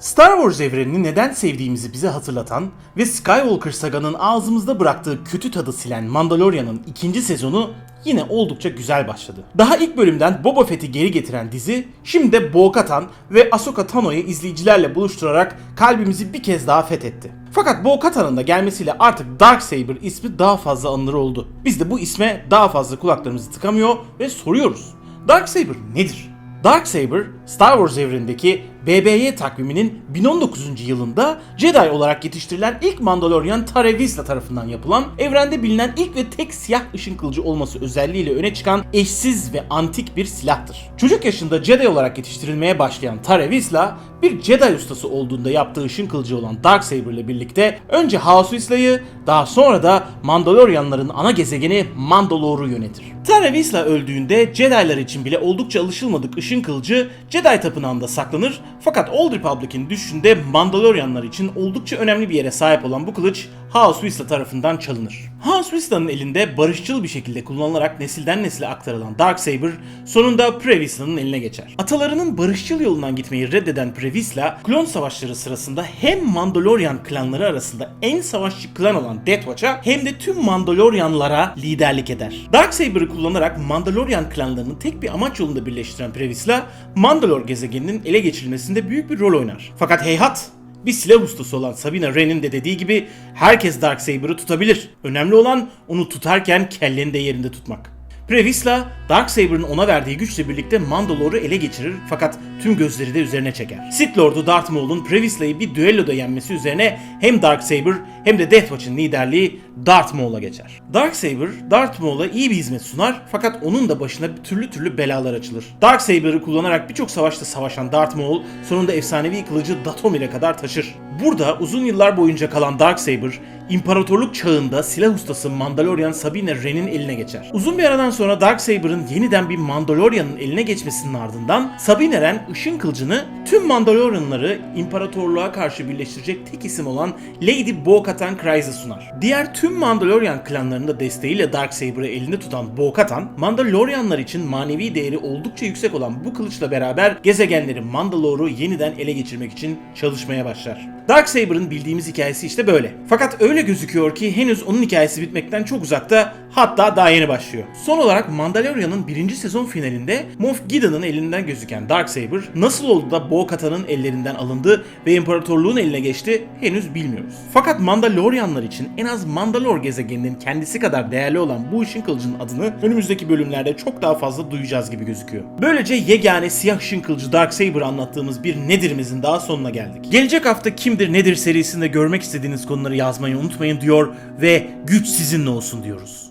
Star Wars evrenini neden sevdiğimizi bize hatırlatan ve Skywalker saganın ağzımızda bıraktığı kötü tadı silen Mandalorian'ın ikinci sezonu yine oldukça güzel başladı. Daha ilk bölümden Boba Fett'i geri getiren dizi, şimdi de Bo-Katan ve Ahsoka Tano'yu izleyicilerle buluşturarak kalbimizi bir kez daha fethetti. Fakat Bo-Katan'ın da gelmesiyle artık Darksaber ismi daha fazla anılır oldu. Biz de bu isme daha fazla kulaklarımızı tıkamıyor ve soruyoruz. Darksaber nedir? Darksaber, Star Wars evrenindeki BBY takviminin 1019. yılında Jedi olarak yetiştirilen ilk Mandalorian Tare Vizsla tarafından yapılan, evrende bilinen ilk ve tek siyah ışın kılıcı olması özelliğiyle öne çıkan eşsiz ve antik bir silahtır. Çocuk yaşında Jedi olarak yetiştirilmeye başlayan Tare Vizsla, bir Jedi ustası olduğunda yaptığı ışın kılıcı olan Darksaber ile birlikte önce House Vizsla'yı, daha sonra da Mandalorianların ana gezegeni Mandalore'u yönetir. Tare Vizsla öldüğünde Jedi'lar için bile oldukça alışılmadık ışın kılıcı Jedi tapınağında saklanır fakat Old Republic'in düşüşünde Mandalorianlar için oldukça önemli bir yere sahip olan bu kılıç House Vizsla tarafından çalınır. House Vizsla'nın elinde barışçıl bir şekilde kullanılarak nesilden nesile aktarılan Darksaber sonunda Pre Vizsla'nın eline geçer. Atalarının barışçıl yolundan gitmeyi reddeden Pre Vizsla, klon savaşları sırasında hem Mandalorian klanları arasında en savaşçı klan olan Death Watch'a hem de tüm Mandalorianlara liderlik eder. Darksaber'ı kullanarak Mandalorian klanlarını tek bir amaç yolunda birleştiren Pre Vizsla, Mandalore gezegeninin ele geçirilmesinde büyük bir rol oynar. Fakat heyhat, bir silah ustası olan Sabina Wren'in de dediği gibi herkes Darksaber'ı tutabilir. Önemli olan onu tutarken kelleni de yerinde tutmak. Previsla, Darksaber'ın ona verdiği güçle birlikte Mandalore'u ele geçirir fakat tüm gözleri de üzerine çeker. Sith Lord'u Darth Maul'un Previsla'yı bir düelloda yenmesi üzerine hem Darksaber hem de Death Watch'ın liderliği Darth Maul'a geçer. Darksaber, Darth Maul'a iyi bir hizmet sunar fakat onun da başına türlü türlü belalar açılır. Darksaber'ı kullanarak birçok savaşta savaşan Darth Maul sonunda efsanevi kılıcı Datomir'e kadar taşır. Burada uzun yıllar boyunca kalan Darksaber, İmparatorluk çağında silah ustası Mandalorian Sabine Wren'in eline geçer. Uzun bir aradan sonra Darksaber'ın yeniden bir Mandalorian'ın eline geçmesinin ardından Sabine Wren ışın kılıcını tüm Mandalorianları imparatorluğa karşı birleştirecek tek isim olan Lady Bo-Katan Kryze'e sunar. Diğer tüm Mandalorian klanlarının da desteğiyle Darksaber'ı elinde tutan Bo-Katan, Mandalorianlar için manevi değeri oldukça yüksek olan bu kılıçla beraber gezegenleri Mandalore'u yeniden ele geçirmek için çalışmaya başlar. Darksaber'ın bildiğimiz hikayesi işte böyle. Fakat öyle gözüküyor ki henüz onun hikayesi bitmekten çok uzakta hatta daha yeni başlıyor. Son olarak Mandalorian'ın birinci sezon finalinde Moff Gideon'ın elinden gözüken Darksaber nasıl oldu da Bo-Katan'ın ellerinden alındı ve imparatorluğun eline geçti henüz bilmiyoruz. Fakat Mandalorianlar için en az Mandalore gezegeninin kendisi kadar değerli olan bu ışın kılıcının adını önümüzdeki bölümlerde çok daha fazla duyacağız gibi gözüküyor. Böylece yegane siyah ışın kılıcı Darksaber anlattığımız bir Nedir'imizin daha sonuna geldik. Gelecek hafta kimdir nedir serisinde görmek istediğiniz konuları yazmayı unutmayın diyor ve güç sizinle olsun diyoruz.